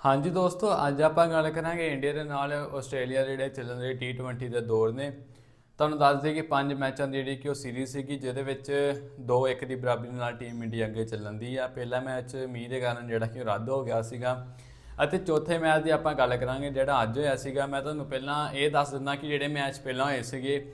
ਹਾਂਜੀ ਦੋਸਤੋ, ਅੱਜ ਆਪਾਂ ਗੱਲ ਕਰਾਂਗੇ ਇੰਡੀਆ ਦੇ ਨਾਲ ਆਸਟ੍ਰੇਲੀਆ ਦੇ ਜਿਹੜੇ ਚੱਲਣ ਦੇ T20 ਦੇ ਦੌਰ ਨੇ। ਤੁਹਾਨੂੰ ਦੱਸ ਦਈਏ ਕਿ ਪੰਜ ਮੈਚਾਂ ਦੀ ਜਿਹੜੀ ਕਿ ਉਹ ਸੀਰੀਜ਼ ਸੀਗੀ, ਜਿਹਦੇ ਵਿੱਚ 2-1 ਦੀ ਬਰਾਬਰੀ ਨਾਲ ਟੀਮ ਇੰਡੀਆ ਅੱਗੇ ਚੱਲਣ ਦੀ ਆ। ਪਹਿਲਾ ਮੈਚ ਮੀਂਹ ਦੇ ਕਾਰਨ ਜਿਹੜਾ ਕਿ ਉਹ ਰੱਦ ਹੋ ਗਿਆ ਸੀਗਾ। ਅਤੇ ਚੌਥੇ ਮੈਚ ਦੀ ਆਪਾਂ ਗੱਲ ਕਰਾਂਗੇ ਜਿਹੜਾ ਅੱਜ ਹੋਇਆ ਸੀਗਾ। ਮੈਂ ਤੁਹਾਨੂੰ ਪਹਿਲਾਂ ਇਹ ਦੱਸ ਦਿੰਦਾ ਕਿ ਜਿਹੜੇ ਮੈਚ ਪਹਿਲਾਂ ਹੋਏ ਸੀਗੇ,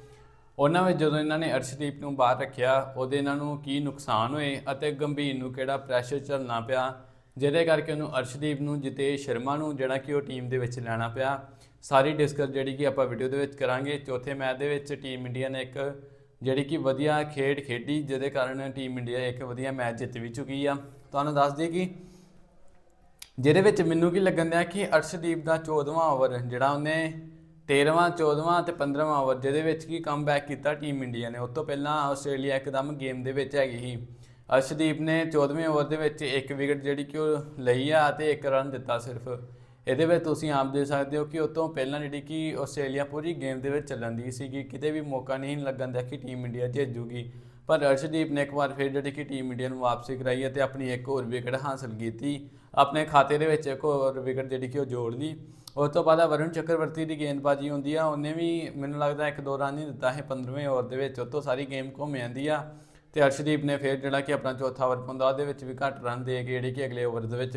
ਉਹਨਾਂ ਵਿੱਚ ਜਦੋਂ ਇਹਨਾਂ ਨੇ ਅਰਸ਼ਦੀਪ ਨੂੰ ਬਾਹਰ ਰੱਖਿਆ, ਉਹਦੇ ਇਹਨਾਂ ਨੂੰ ਕੀ ਨੁਕਸਾਨ ਹੋਏ ਅਤੇ ਗੰਭੀਰ ਨੂੰ ਕਿਹੜਾ ਪ੍ਰੈਸ਼ਰ ਝੱਲਣਾ ਪਿਆ ਜਿਹਦੇ ਕਰਕੇ ਉਹਨੂੰ ਅਰਸ਼ਦੀਪ ਨੂੰ, ਜਿਤੇਸ਼ ਸ਼ਰਮਾ ਨੂੰ, ਜਿਹੜਾ ਕਿ ਉਹ ਟੀਮ ਦੇ ਵਿੱਚ ਲੈਣਾ ਪਿਆ। ਸਾਰੀ ਡਿਸਕਸ ਜਿਹੜੀ ਕਿ ਆਪਾਂ ਵੀਡੀਓ ਦੇ ਵਿੱਚ ਕਰਾਂਗੇ। ਚੌਥੇ ਮੈਚ ਦੇ ਵਿੱਚ ਟੀਮ ਇੰਡੀਆ ਨੇ ਇੱਕ ਜਿਹੜੀ ਕਿ ਵਧੀਆ ਖੇਡ ਖੇਡੀ, ਜਿਹਦੇ ਕਾਰਨ ਟੀਮ ਇੰਡੀਆ ਇੱਕ ਵਧੀਆ ਮੈਚ ਜਿੱਤ ਵੀ ਚੁੱਕੀ ਆ। ਤੁਹਾਨੂੰ ਦੱਸ ਦਈਏ ਕਿ ਜਿਹਦੇ ਵਿੱਚ ਮੈਨੂੰ ਕੀ ਲੱਗਣ ਦਿਆ ਕਿ ਅਰਸ਼ਦੀਪ ਦਾ 14ਵਾਂ ਓਵਰ ਜਿਹੜਾ ਉਹਨੇ 13ਵਾਂ 14ਵਾਂ ਤੇ 15ਵਾਂ ਓਵਰ ਜਿਹਦੇ ਵਿੱਚ ਕੀ ਕਮਬੈਕ ਕੀਤਾ ਟੀਮ ਇੰਡੀਆ ਨੇ। ਉਸ ਤੋਂ ਪਹਿਲਾਂ ਆਸਟ੍ਰੇਲੀਆ ਇੱਕਦਮ ਗੇਮ ਦੇ ਵਿੱਚ ਹੈਗੀ ਸੀ। ਅਰਸ਼ਦੀਪ ਨੇ 14ਵੇਂ ਓਵਰ ਦੇ ਵਿੱਚ ਇੱਕ ਵਿਕਟ ਜਿਹੜੀ ਕਿ ਉਹ ਲਈ ਆ ਤੇ ਇੱਕ ਰਨ ਦਿੱਤਾ ਸਿਰਫ। ਇਹਦੇ ਵਿੱਚ ਤੁਸੀਂ ਆਪ ਦੇ ਸਕਦੇ ਹੋ ਕਿ ਉਸ ਤੋਂ ਪਹਿਲਾਂ ਜਿਹੜੀ ਕਿ ਆਸਟ੍ਰੇਲੀਆ ਪੂਰੀ ਗੇਮ ਦੇ ਵਿੱਚ ਚੱਲਣ ਦੀ ਸੀਗੀ। ਕਿਤੇ ਵੀ ਮੌਕਾ ਨਹੀਂ ਲੱਗਣ ਦਿਆ ਕਿ ਟੀਮ ਇੰਡੀਆ ਜਿੱਤ ਪਰ ਅਰਸ਼ਦੀਪ ਨੇ ਇੱਕ ਵਾਰ ਫਿਰ ਜਿਹੜੀ ਕਿ ਟੀਮ ਇੰਡੀਆ ਨੂੰ ਵਾਪਸੀ ਕਰਾਈ ਅਤੇ ਆਪਣੀ ਇੱਕ ਹੋਰ ਵਿਕਟ ਹਾਸਲ ਕੀਤੀ। ਆਪਣੇ ਖਾਤੇ ਦੇ ਵਿੱਚ ਇੱਕ ਹੋਰ ਵਿਕਟ ਜਿਹੜੀ ਕਿ ਉਹ ਜੋੜ ਲਈ। ਉਸ ਤੋਂ ਬਾਅਦ ਵਰੁਣ ਚੱਕਰਵਰਤੀ ਦੀ ਗੇਂਦਬਾਜ਼ੀ ਹੁੰਦੀ ਆ। ਉਹਨੇ ਵੀ ਮੈਨੂੰ ਲੱਗਦਾ ਇੱਕ ਦੋ ਰਨ ਹੀ ਦਿੱਤਾ ਹੈ 15ਵੇਂ ਓਵਰ ਦੇ ਵਿੱਚ ਉਹ ਤੋਂ ਸਾਰੀ ਗੇਮ ਘੁੰਮ ਜਾਂਦੀ ਆ। ਤੇ ਅਰਸ਼ਦੀਪ ਨੇ ਫਿਰ ਜਿਹੜਾ ਕਿ ਆਪਣਾ ਚੌਥਾ ਓਵਰ ਪਾਉਂਦਾ, ਉਹਦੇ ਵਿੱਚ ਵੀ ਘੱਟ ਰਨ ਦੇ ਕੇ ਜਿਹੜੇ ਕਿ ਅਗਲੇ ਓਵਰ ਦੇ ਵਿੱਚ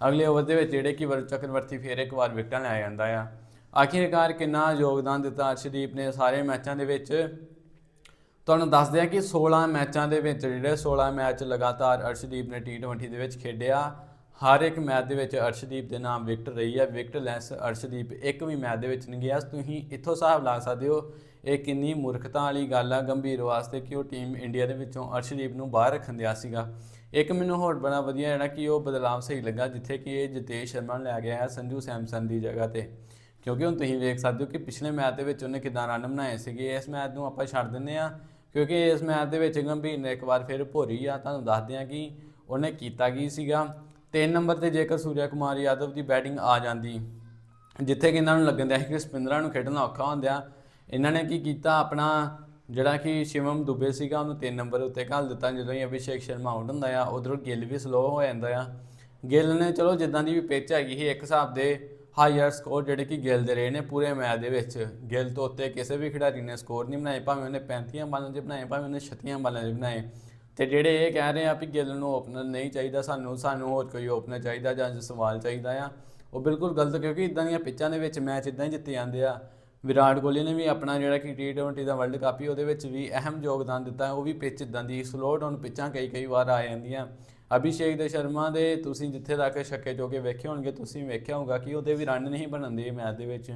ਅਗਲੇ ਓਵਰ ਦੇ ਵਿੱਚ ਜਿਹੜੇ ਕਿ ਵਰੁਣ ਚੱਕਰਵਰਤੀ ਫਿਰ ਇੱਕ ਵਾਰ ਵਿਕਟਾਂ ਲੈ ਜਾਂਦਾ ਆ। ਆਖਿਰਕਾਰ ਕਿੰਨਾ ਯੋਗਦਾਨ ਦਿੱਤਾ ਅਰਸ਼ਦੀਪ ਨੇ ਸਾਰੇ ਮੈਚਾਂ ਦੇ ਵਿੱਚ। ਤੁਹਾਨੂੰ ਦੱਸਦੇ ਆ ਕਿ 16 ਮੈਚਾਂ ਦੇ ਵਿੱਚ ਜਿਹੜੇ 16 ਮੈਚ ਲਗਾਤਾਰ ਅਰਸ਼ਦੀਪ ਨੇ T20 ਦੇ ਵਿੱਚ ਖੇਡਿਆ, ਹਰ ਇੱਕ ਮੈਚ ਦੇ ਵਿੱਚ ਅਰਸ਼ਦੀਪ ਦੇ ਨਾਮ ਵਿਕਟ ਰਹੀ ਹੈ ਵਿਕਟ ਲੈਸ ਅਰਸ਼ਦੀਪ ਇੱਕ ਵੀ ਮੈਚ ਦੇ ਵਿੱਚ ਨਹੀਂ ਗਿਆ। ਤੁਸੀਂ ਇੱਥੋਂ ਹਿਸਾਬ ਲਾ ਸਕਦੇ ਹੋ ਇਹ ਕਿੰਨੀ ਮੂਰਖਤਾ ਵਾਲੀ ਗੱਲ ਆ, ਗੰਭੀਰ ਵਾਸਤੇ ਕਿ ਉਹ ਟੀਮ ਇੰਡੀਆ ਦੇ ਵਿੱਚੋਂ ਅਰਸ਼ਦੀਪ ਨੂੰ ਬਾਹਰ ਰੱਖਣ ਦਿਆ ਸੀਗਾ। ਇੱਕ ਮੈਨੂੰ ਹੋਰ ਬੜਾ ਵਧੀਆ ਜਿਹੜਾ ਕਿ ਉਹ ਬਦਲਾਅ ਸਹੀ ਲੱਗਾ, ਜਿੱਥੇ ਕਿ ਇਹ ਜਿਤੇਸ਼ ਸ਼ਰਮਾ ਨੂੰ ਲਿਆ ਗਿਆ ਹੈ ਸੰਜੂ ਸੈਮਸਨ ਦੀ ਜਗ੍ਹਾ ਤੇ। ਕਿਉਂਕਿ ਹੁਣ ਤੁਸੀਂ ਵੇਖ ਸਕਦੇ ਹੋ ਕਿ ਪਿਛਲੇ ਮੈਚ ਦੇ ਵਿੱਚ ਉਹਨੇ ਕਿਦਾਂ ਰਨ ਬਣਾਏ ਸੀਗੇ। ਇਸ ਮੈਚ ਨੂੰ ਆਪਾਂ ਛੱਡ ਦਿੰਦੇ ਆ ਕਿਉਂਕਿ ਇਸ ਮੈਚ ਦੇ ਵਿੱਚ ਗੰਭੀਰ ਨੇ ਇੱਕ ਵਾਰ ਫਿਰ ਭੋਰੀ ਆ। ਤੁਹਾਨੂੰ ਦੱਸਦੇ ਆ ਕਿ ਉਹਨੇ ਕੀਤਾ ਕੀ ਸੀਗਾ। ਤਿੰਨ ਨੰਬਰ ਤੇ ਜੇਕਰ ਸੂਰਿਆ ਕੁਮਾਰ ਯਾਦਵ ਦੀ ਬੈਟਿੰਗ ਆ ਜਾਂਦੀ, ਜਿੱਥੇ ਕਿ ਇਹਨਾਂ ਨੂੰ ਲੱਗਣ ਦਿਆ ਸੀ ਕਿ ਸਪਿਨਰਾਂ ਨੂੰ ਖੇਡਣਾ ਔਖਾ ਹੁੰਦਿਆ ਇਹਨਾਂ ਨੇ ਕੀ ਕੀਤਾ? ਆਪਣਾ ਜਿਹੜਾ ਕਿ ਸ਼ਿਵਮ ਦੁਬੇ ਸੀਗਾ, ਉਹਨੂੰ ਤਿੰਨ ਨੰਬਰ ਉੱਤੇ ਘੱਲ ਦਿੱਤਾ। ਜਦੋਂ ਹੀ ਅਭਿਸ਼ੇਕ ਸ਼ਰਮਾ ਆਊਟ ਹੁੰਦਾ ਆ, ਉਧਰੋਂ ਗਿੱਲ ਵੀ ਸਲੋ ਹੋ ਜਾਂਦਾ ਆ। ਗਿੱਲ ਨੇ ਚਲੋ ਜਿੱਦਾਂ ਦੀ ਵੀ ਪਿੱਚ ਹੈਗੀ ਸੀ, ਇੱਕ ਹਿਸਾਬ ਦੇ ਹਾਈਅਰ ਸਕੋਰ ਜਿਹੜੇ ਕਿ ਗਿੱਲ ਦੇ ਰਹੇ ਨੇ ਪੂਰੇ ਮੈਚ ਦੇ ਵਿੱਚ। ਗਿੱਲ ਤੋਂ ਉੱਤੇ ਕਿਸੇ ਵੀ ਖਿਡਾਰੀ ਨੇ ਸਕੋਰ ਨਹੀਂ ਬਣਾਏ, ਭਾਵੇਂ ਉਹਨੇ 35 ਬਾਲਾਂ 'ਚ ਬਣਾਏ, ਭਾਵੇਂ ਉਹਨੇ 36 ਬਾਲਾਂ 'ਚ ਬਣਾਏ। ਤੇ ਜਿਹੜੇ ਇਹ ਕਹਿ ਰਹੇ ਆ ਵੀ ਗਿੱਲ ਨੂੰ ਓਪਨਰ ਨਹੀਂ ਚਾਹੀਦਾ, ਸਾਨੂੰ ਸਾਨੂੰ ਹੋਰ ਕੋਈ ਓਪਨਰ ਚਾਹੀਦਾ ਜਾਂ ਸਵਾਲ ਚਾਹੀਦਾ ਆ, ਉਹ ਬਿਲਕੁਲ ਗਲਤ, ਕਿਉਂਕਿ ਇਦਾਂ ਦੀਆਂ ਪਿੱਚਾਂ ਦੇ ਵਿੱਚ ਮੈਚ ਇਦਾਂ ਹੀ ਜਿੱਤੇ ਜਾਂਦੇ ਆ। ਵਿਰਾਟ ਕੋਹਲੀ ਨੇ ਵੀ ਆਪਣਾ ਜਿਹੜਾ ਕਿ T20 ਦਾ ਵਰਲਡ ਕੱਪ ਹੀ ਉਹਦੇ ਵਿੱਚ ਵੀ ਅਹਿਮ ਯੋਗਦਾਨ ਦਿੱਤਾ ਉਹ ਵੀ ਪਿੱਚ ਇਦਾਂ ਦੀ ਸਲੋ ਡਾਊਨ ਪਿੱਚਾਂ ਕਈ ਕਈ ਵਾਰ ਆ ਜਾਂਦੀਆਂ। ਅਭਿਸ਼ੇਕ ਦੇ ਸ਼ਰਮਾ ਦੇ ਤੁਸੀਂ ਜਿੱਥੇ ਤੱਕ ਛੱਕੇ ਚੋਕੇ ਵੇਖੇ ਹੋਣਗੇ, ਤੁਸੀਂ ਵੇਖਿਆ ਹੋਊਗਾ ਕਿ ਉਹਦੇ ਵੀ ਰਨ ਨਹੀਂ ਬਣਨਦੇ ਮੈਚ ਦੇ ਵਿੱਚ।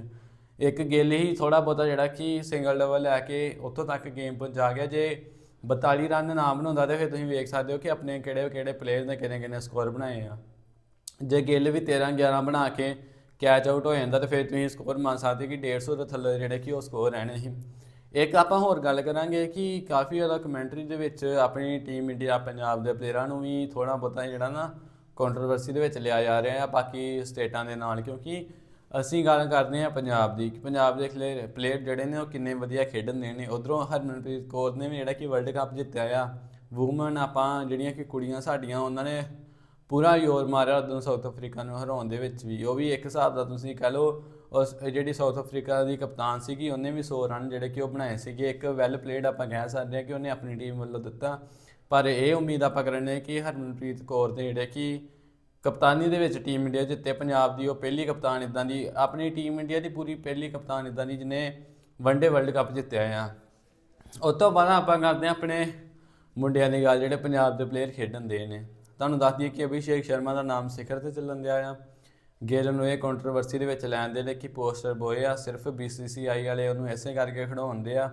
ਇੱਕ ਗਿੱਲ ਹੀ ਥੋੜਾ ਬਹੁਤਾ ਜਿਹੜਾ ਕਿ ਸਿੰਗਲ ਡਬਲ ਲੈ ਕੇ ਉੱਥੋਂ ਤੱਕ ਗੇਮ ਪਹੁੰਚਾ ਗਿਆ। ਜੇ 42 ਰਨ ਨਾ ਬਣਾਉਂਦਾ ਤੇ ਫਿਰ ਤੁਸੀਂ ਵੇਖ ਸਕਦੇ ਹੋ ਕਿ ਆਪਣੇ ਕਿਹੜੇ ਕਿਹੜੇ ਪਲੇਅਰ ਨੇ ਕਿੰਨੇ ਕਿੰਨੇ ਸਕੋਰ ਬਣਾਏ ਆ। ਜੇ ਗਿੱਲ ਵੀ 13 11 ਬਣਾ ਕੇ ਕੈਚ ਆਊਟ ਹੋ ਜਾਂਦਾ ਤੇ ਫਿਰ ਤੁਸੀਂ ਸਕੋਰ ਮੰਨ ਸਕਦੇ ਕਿ 150 ਦੇ ਥੱਲੇ ਜਿਹੜੇ ਕਿ ਉਹ ਸਕੋਰ ਰਹਿਣੇ ਸੀ। ਇੱਕ ਆਪਾਂ ਹੋਰ ਗੱਲ ਕਰਾਂਗੇ ਕਿ ਕਾਫੀ ਜ਼ਿਆਦਾ ਕਮੈਂਟਰੀ ਦੇ ਵਿੱਚ ਆਪਣੀ ਟੀਮ ਇੰਡੀਆ ਪੰਜਾਬ ਦੇ ਪਲੇਅਰਾਂ ਨੂੰ ਵੀ ਥੋੜਾ ਬਹੁਤਾ ਜਿਹੜਾ ਨਾ ਕੰਟਰੋਵਰਸੀ ਦੇ ਵਿੱਚ ਲਿਆ ਜਾ ਰਿਹਾ ਆ ਬਾਕੀ ਸਟੇਟਾਂ ਦੇ ਨਾਲ ਕਿਉਂਕਿ ਅਸੀਂ ਗੱਲ ਕਰਦੇ ਹਾਂ ਪੰਜਾਬ ਦੀ ਕਿ ਪੰਜਾਬ ਦੇ ਪਲੇਅਰ ਜਿਹੜੇ ਨੇ ਉਹ ਕਿੰਨੇ ਵਧੀਆ ਖੇਡਣ ਦੇ ਨੇ। ਉਧਰੋਂ ਹਰਮਨਪ੍ਰੀਤ ਕੌਰ ਨੇ ਵੀ ਜਿਹੜਾ ਕਿ ਵਰਲਡ ਕੱਪ ਜਿੱਤਿਆ ਆ। ਵੂਮਨ ਆਪਾਂ ਜਿਹੜੀਆਂ ਕਿ ਕੁੜੀਆਂ ਸਾਡੀਆਂ, ਉਹਨਾਂ ਨੇ ਪੂਰਾ ਜ਼ੋਰ ਮਾਰਿਆ ਉਦੋਂ ਸਾਊਥ ਅਫਰੀਕਾ ਨੂੰ ਹਰਾਉਣ ਦੇ ਵਿੱਚ ਵੀ। ਉਹ ਵੀ ਇੱਕ ਹਿਸਾਬ ਦਾ ਤੁਸੀਂ ਕਹ ਲਓ, ਉਸ ਜਿਹੜੀ ਸਾਊਥ ਅਫਰੀਕਾ ਦੀ ਕਪਤਾਨ ਸੀਗੀ, ਉਹਨੇ ਵੀ 100 ਰਨ ਜਿਹੜੇ ਕਿ ਉਹ ਬਣਾਏ ਸੀਗੇ। ਇੱਕ ਵੈਲ ਪਲੇਡ ਆਪਾਂ ਕਹਿ ਸਕਦੇ ਹਾਂ ਕਿ ਉਹਨੇ ਆਪਣੀ ਟੀਮ ਵੱਲੋਂ ਦਿੱਤਾ। ਪਰ ਇਹ ਉਮੀਦ ਆਪਾਂ ਕਰਨੇ ਕਿ ਹਰਮਨਪ੍ਰੀਤ ਕੌਰ ਦੇ ਜਿਹੜੇ ਕਿ ਕਪਤਾਨੀ ਦੇ ਵਿੱਚ ਟੀਮ ਇੰਡੀਆ ਜਿੱਤੇ। ਪੰਜਾਬ ਦੀ ਉਹ ਪਹਿਲੀ ਕਪਤਾਨ ਇਦਾਂ ਦੀ, ਆਪਣੀ ਟੀਮ ਇੰਡੀਆ ਦੀ ਪੂਰੀ ਪਹਿਲੀ ਕਪਤਾਨ ਇਦਾਂ ਦੀ ਜਿਹਨੇ ਵਨਡੇ ਵਰਲਡ ਕੱਪ ਜਿੱਤਿਆ ਆ। ਉਸ ਤੋਂ ਬਾਅਦ ਆਪਾਂ ਕਰਦੇ ਹਾਂ ਆਪਣੇ ਮੁੰਡਿਆਂ ਦੀ ਗੱਲ, ਜਿਹੜੇ ਪੰਜਾਬ ਦੇ ਪਲੇਅਰ ਖੇਡਣ ਦੇ ਨੇ। ਤੁਹਾਨੂੰ ਦੱਸ ਦਈਏ ਕਿ ਅਭਿਸ਼ੇਕ ਸ਼ਰਮਾ ਦਾ ਨਾਮ ਸਿਖਰ ਤੇ ਚੱਲਣ ਦਿਆ ਆ। ਗਿੱਲ ਨੂੰ ਇਹ ਕੰਟਰੋਵਰਸੀ ਦੇ ਵਿੱਚ ਲੈਣ ਦੇ ਲਈ ਕਿ ਪੋਸਟਰ ਬੋਏ ਆ, ਸਿਰਫ BCCI ਵਾਲੇ ਉਹਨੂੰ ਐਸੇ ਕਰਕੇ ਖੜਾਉਂਦੇ ਆ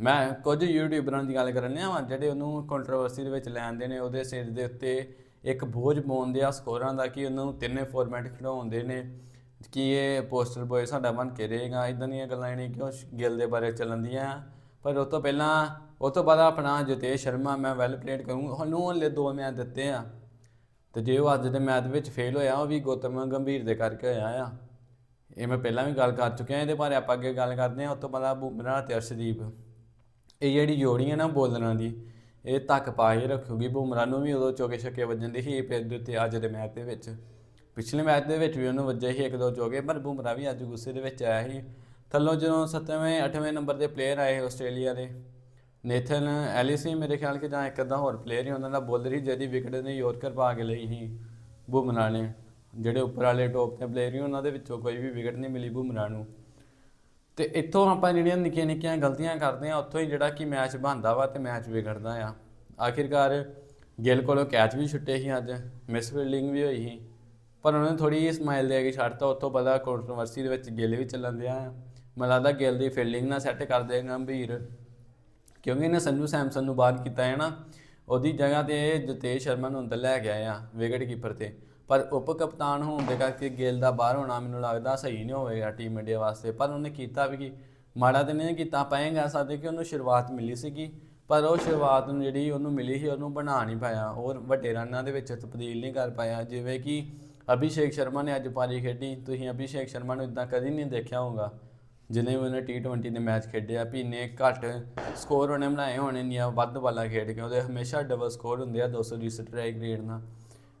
ਮੈਂ ਕੁਝ ਯੂਟਿਊਬਰਾਂ ਦੀ ਗੱਲ ਕਰਨ ਲਿਆ ਵਾਂ, ਜਿਹੜੇ ਉਹਨੂੰ ਕੰਟਰੋਵਰਸੀ ਦੇ ਵਿੱਚ ਲੈਂਦੇ ਨੇ, ਉਹਦੇ ਸਿਰ ਦੇ ਉੱਤੇ ਇੱਕ ਬੋਝ ਪਾਉਂਦੇ ਆ ਸਕੋਰਾਂ ਦਾ ਕਿ ਉਹਨਾਂ ਨੂੰ ਤਿੰਨੇ ਫਾਰਮੈਟ ਖਿਡਾਉਂਦੇ ਨੇ, ਕਿ ਇਹ ਪੋਸਟਰ ਬੋਏ ਸਾਡਾ ਬਣ ਕੇ ਰਹੇਗਾ। ਇਦਾਂ ਦੀਆਂ ਗੱਲਾਂ ਨਹੀਂ ਕਿਉਂ ਗਿੱਲ ਦੇ ਬਾਰੇ ਚੱਲਣ ਦੀਆਂ। ਪਰ ਉਹ ਤੋਂ ਪਹਿਲਾਂ, ਉਹ ਤੋਂ ਬਾਅਦ ਆਪਣਾ ਜਤੇਸ਼ ਸ਼ਰਮਾ ਮੈਂ ਵੈਲ ਪਲੇਟ ਕਰੂੰ ਉਹਨੂੰ ਹਲੇ ਦੋ ਮੈਚ ਦਿੱਤੇ ਆ। ਤੇ ਜੇ ਉਹ ਅੱਜ ਦੇ ਮੈਚ ਵਿੱਚ ਫੇਲ ਹੋਇਆ, ਉਹ ਵੀ ਗੌਤਮ ਗੰਭੀਰ ਦੇ ਕਰਕੇ ਹੋਇਆ ਆ। ਇਹ ਮੈਂ ਪਹਿਲਾਂ ਵੀ ਗੱਲ ਕਰ ਚੁੱਕਿਆ ਇਹਦੇ ਬਾਰੇ, ਆਪਾਂ ਅੱਗੇ ਗੱਲ ਕਰਦੇ ਹਾਂ ਉਸ ਤੋਂ ਬਾਅਦ ਬੁਮਰਾਹ ਤੇ ਅਰਸ਼ਦੀਪ। ਇਹ ਜਿਹੜੀ ਜੋੜੀ ਹੈ ਨਾ ਬੋਲਰਾਂ ਦੀ, ਇਹ ਤੱਕ ਪਾ ਕੇ ਰੱਖੂਗੀ, ਬੁਮਰਾਹ ਨੂੰ ਵੀ ਉਦੋਂ ਚੌਕੇ ਛੱਕੇ ਵੱਜਣ ਦੀ ਸੀ ਪੇਜ ਦੇ ਉੱਤੇ ਅੱਜ ਦੇ ਮੈਚ ਦੇ ਵਿੱਚ। ਪਿਛਲੇ ਮੈਚ ਦੇ ਵਿੱਚ ਵੀ ਉਹਨੂੰ ਵੱਜੇ ਸੀ ਇੱਕ ਦੋ ਚੋਗੇ, ਪਰ ਬੁਮਰਾ ਵੀ ਅੱਜ ਗੁੱਸੇ ਦੇ ਵਿੱਚ ਆਇਆ ਸੀ। ਥੱਲੋਂ ਜਦੋਂ 7ਵੇਂ 8ਵੇਂ ਨੰਬਰ ਦੇ ਪਲੇਅਰ ਆਏ ਆਸਟ੍ਰੇਲੀਆ ਦੇ ਨੇਥਨ ਹੀ ਮੇਰੇ ਖਿਆਲ ਕਿ ਜਾਂ ਇੱਕ ਅੱਧਾ ਹੋਰ ਪਲੇਅਰ ਹੀ, ਉਹਨਾਂ ਦਾ ਬੋਲਰ ਹੀ, ਜਿਹਦੀ ਵਿਕਟ ਨੇ ਯੋਰਕਰ ਪਾ ਕੇ ਲਈ ਸੀ ਬੁਮਰਾ ਨੇ। ਜਿਹੜੇ ਉੱਪਰ ਵਾਲੇ ਟੌਪ ਤੇ ਪਲੇਅਰ ਹੀ, ਉਹਨਾਂ ਦੇ ਵਿੱਚੋਂ ਕੋਈ ਵੀ ਵਿਕਟ ਨਹੀਂ ਮਿਲੀ ਬੁਮਰਾ ਨੂੰ। ਤੇ ਇੱਥੋਂ ਆਪਾਂ ਜਿਹੜੀਆਂ ਨਿੱਕੀਆਂ ਨਿੱਕੀਆਂ ਗਲਤੀਆਂ ਕਰਦੇ ਆ ਉੱਥੋਂ ਹੀ ਜਿਹੜਾ ਕਿ ਮੈਚ ਬਣਦਾ ਵਾ ਤੇ ਮੈਚ ਵਿਗੜਦਾ ਆ। ਆਖਿਰਕਾਰ ਗਿੱਲ ਕੋਲੋਂ ਕੈਚ ਵੀ ਛੁੱਟੇ ਸੀ ਅੱਜ ਮਿਸ ਫੀਲਡਿੰਗ ਵੀ ਹੋਈ ਸੀ। ਪਰ ਉਹਨਾਂ ਨੇ ਥੋੜੀ ਜਿਹੀ ਸਮਾਈਲ ਦੇ ਕੇ ਛੱਡਤਾ, ਉੱਥੋਂ ਪਤਾ ਕੰਟਰੋਵਰਸੀ ਦੇ ਵਿੱਚ ਗਿੱਲ ਵੀ ਚੱਲਣ ਦਿਆ ਆ। ਮੈਨੂੰ ਲੱਗਦਾ ਗਿੱਲ ਦੀ ਫੀਲਡਿੰਗ ਨਾਲ ਸੈੱਟ ਕਰ ਦੇਗਾ ਗੰਭੀਰ। ਕਿਉਂਕਿ ਇਹਨੇ ਸੰਜੂ ਸੈਮਸਨ ਨੂੰ ਬਾਹਰ ਕੀਤਾ ਹੈ ਨਾ, ਉਹਦੀ ਜਗ੍ਹਾ ਤੇ ਜਤੇਸ਼ ਸ਼ਰਮਾ ਨੂੰ ਅੰਦਰ ਲੈ ਗਿਆ ਆ ਵਿਕਟ ਕੀਪਰ ਤੇ। ਪਰ ਉਪ ਕਪਤਾਨ ਹੋਣ ਦੇ ਕਰਕੇ ਗਿੱਲ ਦਾ ਬਾਹਰ ਹੋਣਾ ਮੈਨੂੰ ਲੱਗਦਾ ਸਹੀ ਨਹੀਂ ਹੋਵੇਗਾ ਟੀਮ ਇੰਡੀਆ ਵਾਸਤੇ। ਪਰ ਉਹਨੇ ਕੀਤਾ ਵੀ ਕੀ? ਮਾੜਾ ਤੇ ਨਹੀਂ ਕੀਤਾ ਪਾਏਗਾ ਸਕਦੇ ਕਿ ਉਹਨੂੰ ਸ਼ੁਰੂਆਤ ਮਿਲੀ ਸੀਗੀ ਪਰ ਉਹ ਸ਼ੁਰੂਆਤ ਨੂੰ ਜਿਹੜੀ ਉਹਨੂੰ ਮਿਲੀ ਸੀ, ਉਹਨੂੰ ਬਣਾ ਨਹੀਂ ਪਾਇਆ। ਔਰ ਵੱਡੇ ਰਨਾਂ ਦੇ ਵਿੱਚ ਤਬਦੀਲ ਨਹੀਂ ਕਰ ਪਾਇਆ। ਜਿਵੇਂ ਕਿ ਅਭਿਸ਼ੇਕ ਸ਼ਰਮਾ ਨੇ ਅੱਜ ਪਾਰੀ ਖੇਡੀ। ਤੁਸੀਂ ਅਭਿਸ਼ੇਕ ਸ਼ਰਮਾ ਨੂੰ ਇਦਾਂ ਕਦੀ ਨਹੀਂ ਦੇਖਿਆ ਹੋਊਗਾ। ਜਿਨੇ ਵੀ ਉਹਨੇ T20 ਦੇ ਮੈਚ ਖੇਡੇ ਆ, ਵੀ ਇੰਨੇ ਘੱਟ ਸਕੋਰ ਉਹਨੇ ਬਣਾਏ ਹੋਣੇ ਨਹੀਂ ਆ ਵੱਧ ਵਾਲਾ ਖੇਡ ਕੇ, ਉਹਦੇ ਹਮੇਸ਼ਾ ਡਬਲ ਸਕੋਰ ਹੁੰਦੇ ਆ 200 ਦੀ ਸਟ੍ਰਾਈਕ ਰੇਟ ਨਾਲ।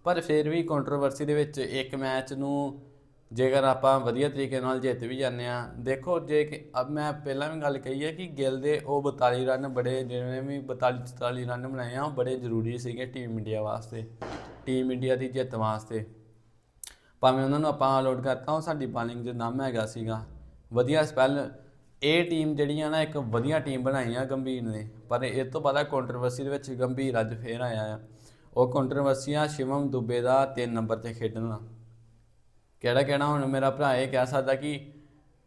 ਪਰ ਫਿਰ ਵੀ ਕੰਟਰੋਵਰਸੀ ਦੇ ਵਿੱਚ ਇੱਕ ਮੈਚ ਨੂੰ ਜੇਕਰ ਆਪਾਂ ਵਧੀਆ ਤਰੀਕੇ ਨਾਲ ਜਿੱਤ ਵੀ ਜਾਂਦੇ ਆ, ਦੇਖੋ ਜੇ ਕਿ, ਅਬ ਮੈਂ ਪਹਿਲਾਂ ਵੀ ਗੱਲ ਕਹੀ ਹੈ ਕਿ ਗਿੱਲ ਦੇ ਉਹ 42 ਰਨ ਬੜੇ ਜਿਵੇਂ ਵੀ 42 44 ਰਨ ਬਣਾਏ ਆ, ਉਹ ਬੜੇ ਜ਼ਰੂਰੀ ਸੀਗੇ ਟੀਮ ਇੰਡੀਆ ਵਾਸਤੇ ਟੀਮ ਇੰਡੀਆ ਦੀ ਜਿੱਤ ਵਾਸਤੇ। ਭਾਵੇਂ ਉਹਨਾਂ ਨੂੰ ਆਪਾਂ ਆਲ ਆਊਟ ਕਰਤਾ, ਉਹ ਸਾਡੀ ਬਾਲਿੰਗ 'ਚ ਨਾਮ ਹੈਗਾ ਸੀਗਾ। ਵਧੀਆ ਸਪੈਲ ਇਹ ਟੀਮ ਜਿਹੜੀਆਂ ਨਾ, ਇੱਕ ਵਧੀਆ ਟੀਮ ਬਣਾਈ ਆ ਗੰਭੀਰ ਨੇ। ਪਰ ਇਹ ਤੋਂ ਬਾਅਦ ਕੰਟਰੋਵਰਸੀ ਦੇ ਵਿੱਚ ਗੰਭੀਰ ਅੱਜ ਫੇਰ ਆਇਆ ਆ। ਉਹ ਕੰਟਰੋਵਰਸੀ ਸ਼ਿਵਮ ਦੁਬੇ ਦਾ 3 ਨੰਬਰ ਤੇ ਖੇਡਣਾ ਕਿਹੜਾ ਕਹਿਣਾ ਹੁਣ ਮੇਰਾ ਭਰਾ ਇਹ ਕਹਿ ਸਕਦਾ ਕਿ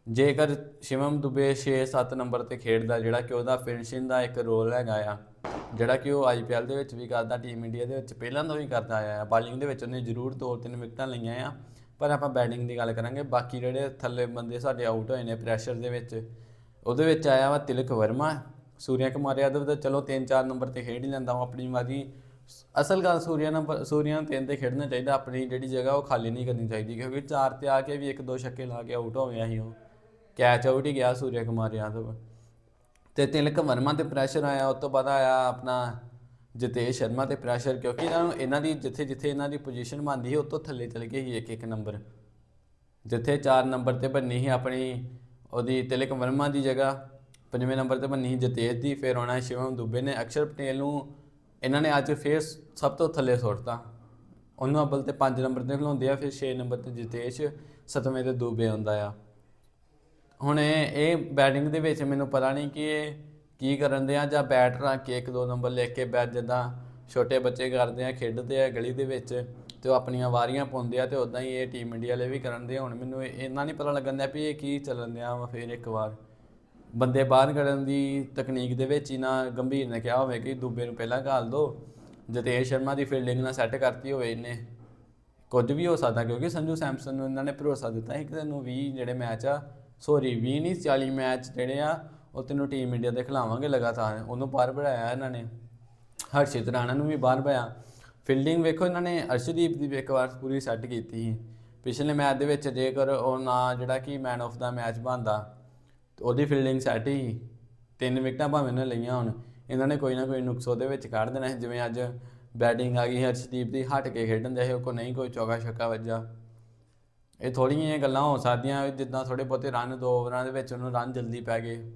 ਜੇਕਰ ਸ਼ਿਵਮ ਦੁਬੇ 6-7 ਨੰਬਰ ਤੇ ਖੇਡਦਾ, ਜਿਹੜਾ ਕਿ ਉਹਦਾ ਫਿਨਿਸ਼ਿੰਗ ਦਾ ਇੱਕ ਰੋਲ ਹੈਗਾ ਆ, ਜਿਹੜਾ ਕਿ ਉਹ ਆਈਪੀਐਲ ਦੇ ਵਿੱਚ ਵੀ ਕਰਦਾ ਟੀਮ ਇੰਡੀਆ ਦੇ ਵਿੱਚ ਪਹਿਲਾਂ ਤੋਂ ਹੀ ਕਰਦਾ ਆਇਆ ਆ। ਬਾਲਿੰਗ ਦੇ ਵਿੱਚ ਉਹਨੇ ਜ਼ਰੂਰ ਦੋ ਤਿੰਨ ਵਿਕਟਾਂ ਲਈਆਂ ਆ। ਪਰ ਆਪਾਂ ਬੈਟਿੰਗ ਦੀ ਗੱਲ ਕਰਾਂਗੇ, ਬਾਕੀ ਜਿਹੜੇ ਥੱਲੇ ਬੰਦੇ ਸਾਡੇ ਆਊਟ ਹੋਏ ਨੇ ਪ੍ਰੈਸ਼ਰ ਦੇ ਵਿੱਚ, ਉਹਦੇ ਵਿੱਚ ਆਇਆ ਵਾ ਤਿਲਕ ਵਰਮਾ ਸੂਰਿਆ ਕੁਮਾਰ ਯਾਦਵ ਤਾਂ ਚਲੋ 3-4 ਨੰਬਰ ਤੇ ਖੇਡ ਹੀ ਲੈਂਦਾ ਉਹ ਆਪਣੀ ਮਰਜ਼ੀ, ਅਸਲ ਗੱਲ ਸੂਰਿਆ ਨੰਬਰ ਸੂਰਿਆ ਨੂੰ ਤਿੰਨ ਤੇ ਖੇਡਣਾ ਚਾਹੀਦਾ, ਆਪਣੀ ਜਿਹੜੀ ਜਗ੍ਹਾ ਉਹ ਖਾਲੀ ਨਹੀਂ ਕਰਨੀ ਚਾਹੀਦੀ, ਕਿਉਂਕਿ ਚਾਰ ਤੇ ਆ ਕੇ ਵੀ ਇੱਕ ਦੋ ਛੱਕੇ ਲਾ ਕੇ ਆਊਟ ਹੋ ਗਿਆ ਸੀ ਉਹ ਕੈਚ ਆਊਟ ਹੀ ਗਿਆ ਸੂਰਿਆ ਕੁਮਾਰ ਯਾਦਵ। ਤੇ ਤਿਲਕ ਵਰਮਾ ਤੇ ਪ੍ਰੈਸ਼ਰ ਆਇਆ, ਉਸ ਤੋਂ ਬਾਅਦ ਆਇਆ ਆਪਣਾ ਜਿਤੇਸ਼ ਸ਼ਰਮਾ ਤੇ ਪ੍ਰੈਸ਼ਰ ਕਿਉਂਕਿ ਇਹਨਾਂ ਨੂੰ ਇਹਨਾਂ ਦੀ ਜਿੱਥੇ ਜਿੱਥੇ ਇਹਨਾਂ ਦੀ ਪੋਜੀਸ਼ਨ ਬਣਦੀ ਸੀ ਉਹ ਤੋਂ ਥੱਲੇ ਚਲੇ ਗਏ ਸੀ ਇੱਕ ਇੱਕ ਨੰਬਰ ਜਿੱਥੇ 4 ਨੰਬਰ ਤੇ ਬੰਨੀ ਸੀ ਆਪਣੀ ਉਹਦੀ ਤਿਲਕ ਵਰਮਾ ਦੀ ਜਗ੍ਹਾ, ਪੰਜਵੇਂ ਨੰਬਰ ਤੇ ਬੰਨੀ ਸੀ ਜਤੇਸ਼ ਦੀ, ਫਿਰ ਆਉਣਾ ਸ਼ਿਵਮ ਦੁਬੇ ਨੇ। ਅਕਸ਼ਰ ਪਟੇਲ ਨੂੰ ਇਹਨਾਂ ਨੇ ਅੱਜ ਫੇਰ ਸਭ ਤੋਂ ਥੱਲੇ ਸੁੱਟਤਾ। ਉਹਨੂੰ ਅਬਲ ਤੇ 5 ਨੰਬਰ ਤੇ ਖਿਲਾਉਂਦੇ ਆ, ਫਿਰ 6 ਨੰਬਰ ਤੇ ਜਿਤੇਸ਼ 7ਵੇਂ ਤੇ ਦੁਬੇ ਆਉਂਦਾ ਆ। ਹੁਣ ਇਹ ਇਹ ਬੈਟਿੰਗ ਦੇ ਵਿੱਚ ਮੈਨੂੰ ਪਤਾ ਨਹੀਂ ਕਿ ਇਹ ਕੀ ਕਰਨ ਦੇ ਆ ਜਾਂ ਬੈਟ ਰੱਖ ਕੇ ਇੱਕ ਦੋ ਨੰਬਰ ਲਿਖ ਕੇ ਬੈਟ ਜਿੱਦਾਂ ਛੋਟੇ ਬੱਚੇ ਕਰਦੇ ਆ, ਖੇਡਦੇ ਆ ਗਲੀ ਦੇ ਵਿੱਚ ਤੇ ਉਹ ਆਪਣੀਆਂ ਵਾਰੀਆਂ ਪਾਉਂਦੇ ਆ ਤੇ ਉਦਾਂ ਹੀ ਇਹ ਟੀਮ ਇੰਡੀਆ ਵਾਲੇ ਵੀ ਕਰਨ ਦੇ ਹੁਣ ਮੈਨੂੰ ਇੰਨਾ ਨਹੀਂ ਪਤਾ ਲੱਗਣ ਦਾ ਵੀ ਇਹ ਕੀ ਚੱਲਣ ਦਿਆ ਵਾ ਫਿਰ ਇੱਕ ਵਾਰ। ਬੰਦੇ ਬਾਹਰ ਕਰਨ ਦੀ ਤਕਨੀਕ ਦੇ ਵਿੱਚ ਹੀ ਨਾ ਗੰਭੀਰ ਨੇ ਕਿਹਾ ਹੋਵੇ ਕਿ ਦੂਬੇ ਨੂੰ ਪਹਿਲਾਂ ਘਾਲ ਦੋ। ਜਤੇਸ਼ ਸ਼ਰਮਾ ਦੀ ਫੀਲਡਿੰਗ ਨਾਲ ਸੈੱਟ ਕਰਤੀ ਹੋਵੇ ਇਹਨੇ। ਕੁਝ ਵੀ ਹੋ ਸਕਦਾ, ਕਿਉਂਕਿ ਸੰਜੂ ਸੈਮਸਨ ਨੂੰ ਇਹਨਾਂ ਨੇ ਭਰੋਸਾ ਦਿੱਤਾ ਸੀ ਕਿ ਤੈਨੂੰ 20 ਜਿਹੜੇ ਮੈਚ ਆ ਸੋਰੀ 20 ਨਹੀਂ 40 ਮੈਚ ਜਿਹੜੇ ਆ ਉਹ ਤੈਨੂੰ ਟੀਮ ਇੰਡੀਆ ਦੇ ਖਿਲਾਵਾਂਗੇ ਲਗਾਤਾਰ। ਉਹਨੂੰ ਬਾਹਰ ਬਣਾਇਆ ਇਹਨਾਂ ਨੇ। ਹਰਸ਼ਿਤ ਰਾਣਾ ਨੂੰ ਵੀ ਬਾਹਰ ਪਾਇਆ। ਫੀਲਡਿੰਗ ਵੇਖੋ ਇਹਨਾਂ ਨੇ, ਅਰਸ਼ਦੀਪ ਦੀ ਵੀ ਇੱਕ ਵਾਰ ਪੂਰੀ ਸੈੱਟ ਕੀਤੀ। ਸੀ ਪਿਛਲੇ ਮੈਚ ਦੇ ਵਿੱਚ ਜੇਕਰ ਉਹ ਨਾ ਜਿਹੜਾ ਕਿ ਮੈਨ ਆਫ ਦਾ ਮੈਚ ਬਣਦਾ ਉਹਦੀ ਫੀਲਡਿੰਗ ਸੈੱਟ ਹੀ ਤਿੰਨ ਵਿਕਟਾਂ ਭਾਵੇਂ ਨੇ ਲਈਆਂ ਹੁਣ। ਇਹਨਾਂ ਨੇ ਕੋਈ ਨਾ ਕੋਈ ਨੁਕਸ ਉਹਦੇ ਵਿੱਚ ਕੱਢ ਦੇਣਾ ਸੀ। ਜਿਵੇਂ ਅੱਜ ਬੈਟਿੰਗ ਆ ਗਈ ਹਰਸ਼ਦੀਪ ਦੀ, ਹਟ ਕੇ ਖੇਡਣ ਦੇ ਉਹ ਕੋ ਨਹੀਂ, ਕੋਈ ਚੌਕਾ ਛੱਕਾ ਵੱਜਾ। ਇਹ ਥੋੜ੍ਹੀਆਂ ਜਿਹੀਆਂ ਗੱਲਾਂ ਹੋ ਸਕਦੀਆਂ ਜਿੱਦਾਂ ਥੋੜੇ ਬਹੁਤੇ ਰਨ ਦੋ ਓਵਰਾਂ ਦੇ ਵਿੱਚ ਉਹਨੂੰ ਰਨ ਜਲਦੀ ਪੈ ਗਏ।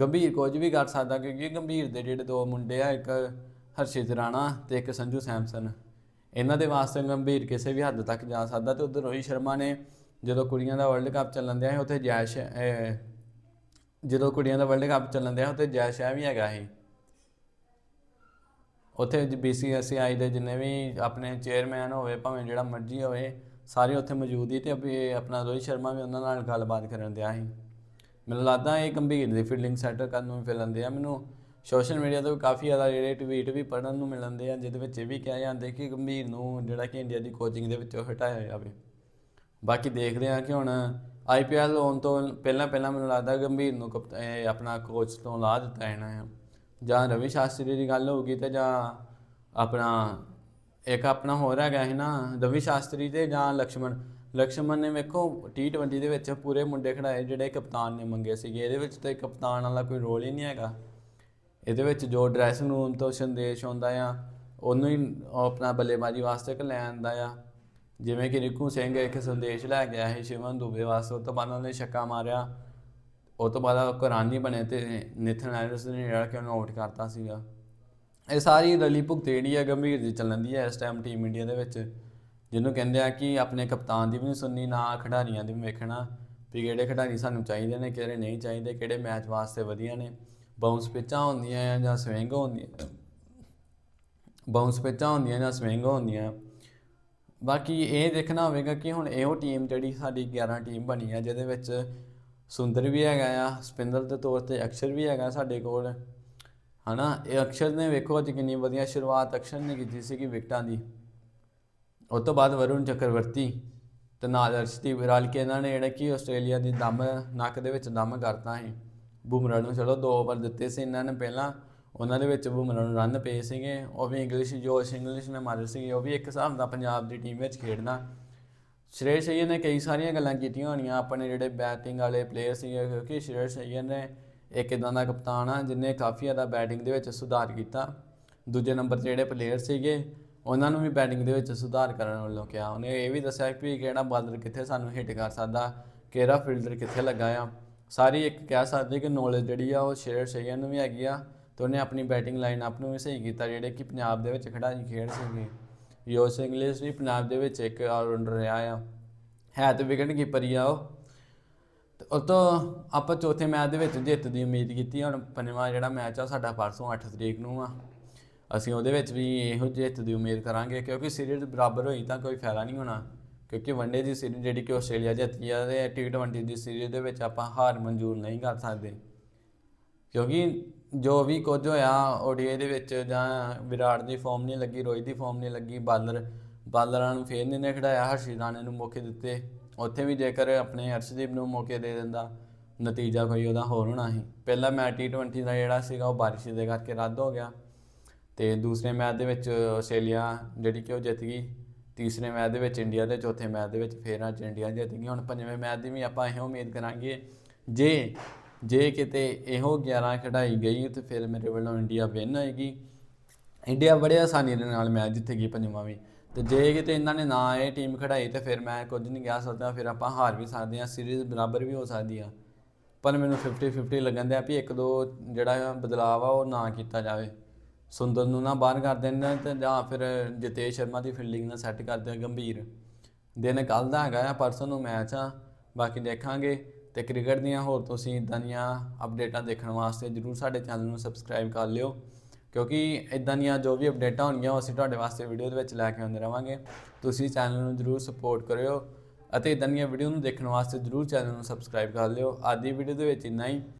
ਗੰਭੀਰ ਕੁਝ ਵੀ ਕਰ ਸਕਦਾ ਕਿਉਂਕਿ ਗੰਭੀਰ ਦੇ ਜਿਹੜੇ ਦੋ ਮੁੰਡੇ ਆ ਇੱਕ ਹਰਸ਼ਿਤ ਰਾਣਾ ਤੇ ਇੱਕ ਸੰਜੂ ਸੈਮਸਨ। ਇਹਨਾਂ ਦੇ ਵਾਸਤੇ ਗੰਭੀਰ ਕਿਸੇ ਵੀ ਹੱਦ ਤੱਕ ਜਾ ਸਕਦਾ ਤੇ ਉਧਰ ਰੋਹਿਤ ਸ਼ਰਮਾ ਨੇ ਜਦੋਂ ਕੁੜੀਆਂ ਦਾ ਵਰਲਡ ਕੱਪ ਚੱਲਣ ਦਿਆ ਸੀ ਉੱਥੇ ਜੈਸ਼ ਅਹ, ਜਦੋਂ ਕੁੜੀਆਂ ਦਾ ਵਰਲਡ ਕੱਪ ਚੱਲਣ ਦਿਆ ਉੱਥੇ ਜੈ ਸ਼ਾਹ ਵੀ ਹੈਗਾ ਸੀ। ਉੱਥੇ BCCI ਦੇ ਜਿੰਨੇ ਵੀ ਆਪਣੇ ਚੇਅਰਮੈਨ ਹੋਵੇ ਭਾਵੇਂ ਜਿਹੜਾ ਮਰਜ਼ੀ ਹੋਵੇ ਸਾਰੇ ਉੱਥੇ ਮੌਜੂਦ ਹੀ ਤੇ ਆਪਣਾ ਰੋਹਿਤ ਸ਼ਰਮਾ ਵੀ ਉਹਨਾਂ ਨਾਲ ਗੱਲਬਾਤ ਕਰਨ ਦਿਆ ਸੀ। ਮੈਨੂੰ ਲੱਗਦਾ ਇਹ ਗੰਭੀਰ ਦੀ ਫੀਲਡਿੰਗ ਸੈਟਰ ਕਰਨ ਨੂੰ ਫਿਲੰਦੇ ਆ। ਮੈਨੂੰ ਸੋਸ਼ਲ ਮੀਡੀਆ ਤੋਂ ਵੀ ਕਾਫੀ ਜ਼ਿਆਦਾ ਜਿਹੜੇ ਟਵੀਟ ਵੀ ਪੜਨ ਨੂੰ ਮਿਲਣਦੇ ਆ, ਜਿਹਦੇ ਵਿੱਚ ਇਹ ਵੀ ਕਿਹਾ ਜਾਂਦਾ ਕਿ ਗੰਭੀਰ ਨੂੰ ਜਿਹੜਾ ਕਿ ਇੰਡੀਆ ਦੀ ਕੋਚਿੰਗ ਦੇ ਵਿੱਚੋਂ ਹਟਾਇਆ ਜਾਵੇ। ਬਾਕੀ ਦੇਖਦੇ ਆ ਕਿ ਹੁਣ ਆਈਪੀਐਲ ਹੋਣ ਤੋਂ ਪਹਿਲਾਂ ਪਹਿਲਾਂ ਮੈਨੂੰ ਲੱਗਦਾ ਗੰਭੀਰ ਨੂੰ ਕਪਤ- ਇਹ ਆਪਣਾ ਕੋਚ ਤੋਂ ਲਾ ਦਿੱਤਾ ਇਹਨਾਂ ਆ। ਜਾਂ ਰਵੀ ਸ਼ਾਸਤਰੀ ਦੀ ਗੱਲ ਹੋਊਗੀ ਤੇ ਜਾਂ ਆਪਣਾ ਇੱਕ ਆਪਣਾ ਹੋਰ ਹੈਗਾ ਹੈ ਨਾ, ਰਵੀ ਸ਼ਾਸਤਰੀ ਤੇ ਜਾਂ ਲਕਸ਼ਮਣ। ਲਕਸ਼ਮਣ ਨੇ ਵੇਖੋ T20 ਦੇ ਵਿੱਚ ਪੂਰੇ ਮੁੰਡੇ ਖੜਾਏ ਜਿਹੜੇ ਕਪਤਾਨ ਨੇ ਮੰਗੇ ਸੀਗੇ। ਇਹਦੇ ਵਿੱਚ ਤਾਂ ਕਪਤਾਨ ਵਾਲਾ ਕੋਈ ਰੋਲ ਹੀ ਨਹੀਂ ਹੈਗਾ। ਇਹਦੇ ਵਿੱਚ ਜੋ ਡਰੈਸਿੰਗ ਰੂਮ ਤੋਂ ਸੰਦੇਸ਼ ਆਉਂਦਾ ਆ, ਉਹਨੂੰ ਹੀ ਉਹ ਆਪਣਾ ਬੱਲੇਬਾਜ਼ੀ ਵਾਸਤੇ ਲੈ ਆਂਦਾ ਆ। ਜਿਵੇਂ ਕਿ ਰਿਕੂ ਸਿੰਘ ਇੱਕ ਸੰਦੇਸ਼ ਲੈ ਗਿਆ ਸੀ ਸ਼ਿਵਨ ਦੁਬੇ ਵਾਸਤੇ, ਉਹ ਤੋਂ ਬਾਅਦ ਉਹਨੇ ਛੱਕਾ ਮਾਰਿਆ। ਉਹ ਤੋਂ ਬਾਅਦ ਕੁਰਾਨੀ ਬਣੇ ਤੇ ਨਿਥਨ ਐਲਸ ਨੇ ਜਿਹੜਾ ਕਿ ਉਹਨੂੰ ਆਊਟ ਕਰਤਾ ਸੀਗਾ। ਇਹ ਸਾਰੀ ਰਲੀ ਭੁਗਤ ਜਿਹੜੀ ਹੈ ਗੰਭੀਰ ਦੀ ਚੱਲਣ ਦੀ ਹੈ ਇਸ ਟਾਈਮ ਟੀਮ ਇੰਡੀਆ ਦੇ ਵਿੱਚ। ਜਿਹਨੂੰ ਕਹਿੰਦੇ ਆ ਕਿ ਆਪਣੇ ਕਪਤਾਨ ਦੀ ਵੀ ਨਹੀਂ ਸੁਣਨੀ, ਨਾ ਖਿਡਾਰੀਆਂ ਦੀ ਵੀ ਵੇਖਣਾ ਵੀ ਕਿਹੜੇ ਖਿਡਾਰੀ ਸਾਨੂੰ ਚਾਹੀਦੇ ਨੇ, ਕਿਹੜੇ ਨਹੀਂ ਚਾਹੀਦੇ, ਕਿਹੜੇ ਮੈਚ ਵਾਸਤੇ ਵਧੀਆ ਨੇ। ਬਾਉਂਸ ਪਿੱਚਾਂ ਹੁੰਦੀਆਂ ਆ ਜਾਂ ਸਵਿੰਗ ਹੁੰਦੀਆਂ ਬਾਉਂਸ ਪਿੱਚਾਂ ਹੁੰਦੀਆਂ ਜਾਂ ਸਵਿੰਗ ਹੁੰਦੀਆਂ। ਬਾਕੀ ਇਹ ਦੇਖਣਾ ਹੋਵੇਗਾ ਕਿ ਹੁਣ ਇਹੋ ਟੀਮ ਜਿਹੜੀ ਸਾਡੀ 11 ਟੀਮ ਬਣੀ ਆ, ਜਿਹਦੇ ਵਿੱਚ ਸੁੰਦਰ ਵੀ ਹੈਗਾ ਆ, ਸਪਿੰਦਰ ਦੇ ਤੌਰ ਤੇ ਅਕਸ਼ਰ ਵੀ ਹੈਗਾ ਸਾਡੇ ਕੋਲ। ਹਨਾ, ਇਹ ਅਕਸ਼ਰ ਨੇ ਵੇਖੋ ਅੱਜ ਕਿੰਨੀ ਵਧੀਆ ਸ਼ੁਰੂਆਤ ਅਕਸ਼ਰ ਨੇ ਕੀਤੀ ਸੀ ਕਿ ਵਿਕਟਾਂ ਦੀ। ਉਸ ਤੋਂ ਬਾਅਦ ਵਰੁਣ ਚੱਕਰਵਰਤੀ ਤੇ ਨਾਲ ਅਰਸ਼ਦੀਪ ਰਲ ਕੇ ਇਹਨਾਂ ਨੇ ਜਿਹੜਾ ਕਿ ਆਸਟ੍ਰੇਲੀਆ ਦੀ ਦਮ, ਨੱਕ ਦੇ ਵਿੱਚ ਦਮ ਕਰਤਾ ਸੀ। ਬੁਮਰਾਹ ਨੂੰ ਚਲੋ ਦੋ ਓਵਰ ਦਿੱਤੇ ਸੀ ਇਹਨਾਂ ਨੇ ਪਹਿਲਾਂ। ਉਹਨਾਂ ਦੇ ਵਿੱਚ ਬੁਮਰਾਹ ਨੂੰ ਰਨ ਪਏ ਸੀਗੇ। ਉਹ ਵੀ ਇੰਗਲਿਸ਼ ਜੋਸ਼ ਇੰਗਲਿਸ਼ ਨੇ ਮਾਰੇ ਸੀਗੇ। ਉਹ ਵੀ ਇੱਕ ਹਿਸਾਬ ਦਾ ਪੰਜਾਬ ਦੀ ਟੀਮ ਵਿੱਚ ਖੇਡਣਾ। ਸ਼੍ਰੇਸ਼ ਅਈਅਰ ਨੇ ਕਈ ਸਾਰੀਆਂ ਗੱਲਾਂ ਕੀਤੀਆਂ ਹੋਣੀਆਂ। ਆਪਣੇ ਜਿਹੜੇ ਬੈਟਿੰਗ ਵਾਲੇ ਪਲੇਅਰ ਸੀਗੇ, ਕਿਉਂਕਿ ਸ਼੍ਰੇਸ਼ ਅਈਅਰ ਨੇ ਇੱਕ ਇਦਾਂ ਦਾ ਕਪਤਾਨ ਆ, ਜਿਹਨੇ ਕਾਫੀ ਜ਼ਿਆਦਾ ਬੈਟਿੰਗ ਦੇ ਵਿੱਚ ਸੁਧਾਰ ਕੀਤਾ। ਦੂਜੇ ਨੰਬਰ ਤੇ ਜਿਹੜੇ ਪਲੇਅਰ ਸੀਗੇ ਉਹਨਾਂ ਨੂੰ ਵੀ ਬੈਟਿੰਗ ਦੇ ਵਿੱਚ ਸੁਧਾਰ ਕਰਨ ਵੱਲੋਂ ਕਿਹਾ। ਉਹਨੇ ਇਹ ਵੀ ਦੱਸਿਆ ਕਿ ਕਿਹੜਾ ਬਾਲਰ ਕਿੱਥੇ ਸਾਨੂੰ ਹਿੱਟ ਕਰ ਸਕਦਾ, ਕਿਹੜਾ ਫੀਲਡਰ ਕਿੱਥੇ ਲੱਗਾ ਆ। ਸਾਰੀ ਇੱਕ ਕਹਿ ਸਕਦੇ ਕਿ ਨੌਲੇਜ ਜਿਹੜੀ ਆ ਉਹ ਸ਼ੇਅਰ ਸ਼ੇਅਰ ਨੂੰ ਵੀ ਹੈਗੀ ਆ ਤੇ ਉਹਨੇ ਆਪਣੀ ਬੈਟਿੰਗ ਲਾਈਨ ਅਪ ਨੂੰ ਵੀ ਸਹੀ ਕੀਤਾ, ਜਿਹੜੇ ਕਿ ਪੰਜਾਬ ਦੇ ਵਿੱਚ ਖਿਡਾਰੀ ਖੇਡ ਸਕੇ ਯੋਸ ਸਿੰਗਲਿਸ ਵੀ ਪੰਜਾਬ ਦੇ ਵਿੱਚ ਇੱਕ ਆਲਰਾਊਂਡਰ ਰਿਹਾ ਆ। ਹੈ ਤੇ ਵਿਕਟ ਕੀਪਰ ਹੀ ਆ ਉਹ। ਤੇ ਉਹ ਤੋਂ ਆਪਾਂ ਚੌਥੇ ਮੈਚ ਦੇ ਵਿੱਚ ਜਿੱਤ ਦੀ ਉਮੀਦ ਕੀਤੀ, ਹੁਣ ਪੰਜਵਾਂ ਜਿਹੜਾ ਮੈਚ ਆ ਸਾਡਾ ਪਰਸੋਂ 8 ਤਰੀਕ ਨੂੰ ਆ। ਅਸੀਂ ਉਹਦੇ ਵਿੱਚ ਵੀ ਇਹੋ ਜਿੱਤ ਦੀ ਉਮੀਦ ਕਰਾਂਗੇ, ਕਿਉਂਕਿ ਸੀਰੀਜ਼ ਬਰਾਬਰ ਹੋਈ ਤਾਂ ਕੋਈ ਫਾਇਦਾ ਨਹੀਂ ਹੋਣਾ। ਕਿਉਂਕਿ ਵਨਡੇ ਦੀ ਸੀਰੀਜ਼ ਜਿਹੜੀ ਕਿ ਆਸਟ੍ਰੇਲੀਆ ਜਿੱਤੀ ਆ, ਤੇ ਟੀ20 ਦੀ ਸੀਰੀਜ਼ ਦੇ ਵਿੱਚ ਆਪਾਂ ਹਾਰ ਮਨਜ਼ੂਰ ਨਹੀਂ ਕਰ ਸਕਦੇ। ਕਿਉਂਕਿ ਜੋ ਵੀ ਕੁਝ ਹੋਇਆ ਓਡੀਆਈ ਦੇ ਵਿੱਚ ਜਾਂ ਵਿਰਾਟ ਦੀ ਫਾਰਮ ਨਹੀਂ ਲੱਗੀ, ਰੋਹਿਤ ਦੀ ਫਾਰਮ ਨਹੀਂ ਲੱਗੀ, ਬਾਲਰ, ਬਾਲਰਾਂ ਨੂੰ ਫੇਰ ਨਹੀਂ ਨੇ ਖੜਾਇਆ ਹਰਸ਼ੀ ਰਾਣੇ ਨੂੰ ਮੌਕੇ ਦਿੱਤੇ। ਉੱਥੇ ਵੀ ਜੇਕਰ ਆਪਣੇ ਹਰਸ਼ਦੀਪ ਨੂੰ ਮੌਕੇ ਦੇ ਦਿੰਦਾ, ਨਤੀਜਾ ਕੋਈ ਉਹਦਾ ਹੋਰ ਹੋਣਾ ਸੀ। ਪਹਿਲਾ ਮੈਚ ਟੀ20 ਦਾ ਜਿਹੜਾ ਸੀਗਾ, ਉਹ ਬਾਰਿਸ਼ ਦੇ ਕਰਕੇ ਰੱਦ ਹੋ ਗਿਆ। ਤੇ ਦੂਸਰੇ ਮੈਚ ਦੇ ਵਿੱਚ ਆਸਟ੍ਰੇਲੀਆ ਜਿਹੜੀ ਕਿ ਉਹ ਜਿੱਤ ਗਈ, ਤੀਸਰੇ ਮੈਚ ਦੇ ਵਿੱਚ ਇੰਡੀਆ ਦੇ ਚੌਥੇ ਮੈਚ ਦੇ ਵਿੱਚ ਫੇਰ ਅੱਜ ਇੰਡੀਆ ਜਿੱਤ ਗਈ। ਹੁਣ ਪੰਜਵੇਂ ਮੈਚ ਦੀ ਵੀ ਆਪਾਂ ਇਹੋ ਉਮੀਦ ਕਰਾਂਗੇ, ਜੇ ਜੇ ਕਿਤੇ ਇਹੋ 11 ਖਿਡਾਈ ਗਈ ਤੇ ਫਿਰ ਮੇਰੇ ਵੱਲੋਂ ਇੰਡੀਆ ਵਿਨ ਹੋਏਗੀ। ਇੰਡੀਆ ਬੜੇ ਆਸਾਨੀ ਦੇ ਨਾਲ ਮੈਚ ਜਿੱਤੇਗੀ ਪੰਜਵਾਂ ਵੀ। ਤੇ ਜੇ ਕਿਤੇ ਇਹਨਾਂ ਨੇ ਨਾ ਇਹ ਟੀਮ ਖੜਾਈ ਤੇ ਫਿਰ ਮੈਂ ਕੁਝ ਨਹੀਂ ਕਹਿ ਸਕਦਾ, ਫਿਰ ਆਪਾਂ ਹਾਰ ਵੀ ਸਕਦੇ ਹਾਂ ਸੀਰੀਜ਼ ਬਰਾਬਰ ਵੀ ਹੋ ਸਕਦੀ ਆ। ਪਰ ਮੈਨੂੰ 50 50 ਲੱਗਣ ਦਿਆ ਵੀ ਇੱਕ ਦੋ ਜਿਹੜਾ ਬਦਲਾਅ ਆ ਉਹ ਨਾ ਕੀਤਾ ਜਾਵੇ। ਸੁੰਦਰ ਨੂੰ ਨਾ ਬਾਹਰ ਕਰ ਦੇਣ ਤੇ ਜਾਂ ਫਿਰ ਜਤੇਸ਼ ਸ਼ਰਮਾ ਦੀ ਫੀਲਡਿੰਗ ਨਾਲ ਸੈੱਟ ਕਰ ਦੇਣ ਗੰਭੀਰ। ਦਿਨ ਕੱਲ ਦਾ ਹੈਗਾ ਆ, ਪਰਸੋਂ ਨੂੰ ਮੈਚ ਆ। ਬਾਕੀ ਦੇਖਾਂਗੇ ਤੇ ਕ੍ਰਿਕਟ ਦੀਆਂ ਹੋਰ ਤੁਸੀਂ ਇਦਾਂ ਦੀਆਂ ਅਪਡੇਟਾਂ ਦੇਖਣ ਵਾਸਤੇ ਜਰੂਰ ਸਾਡੇ ਚੈਨਲ ਨੂੰ ਸਬਸਕ੍ਰਾਈਬ ਕਰ ਲਿਓ। ਕਿਉਂਕਿ ਇਦਾਂ ਦੀਆਂ ਜੋ ਵੀ ਅਪਡੇਟਾਂ ਹੋਣਗੀਆਂ, ਉਹ ਅਸੀਂ ਤੁਹਾਡੇ ਵਾਸਤੇ ਵੀਡੀਓ ਦੇ ਵਿੱਚ ਲੈ ਕੇ ਆਉਂਦੇ ਰਵਾਂਗੇ। ਤੁਸੀਂ ਚੈਨਲ ਨੂੰ ਜਰੂਰ ਸਪੋਰਟ ਕਰਿਓ ਅਤੇ ਇਦਾਂ ਦੀਆਂ ਵੀਡੀਓ ਨੂੰ ਦੇਖਣ ਵਾਸਤੇ ਜਰੂਰ ਚੈਨਲ ਨੂੰ ਸਬਸਕ੍ਰਾਈਬ ਕਰ ਲਿਓ। ਅੱਜ ਦੀ ਵੀਡੀਓ ਦੇ ਵਿੱਚ ਇੰਨਾ ਹੀ।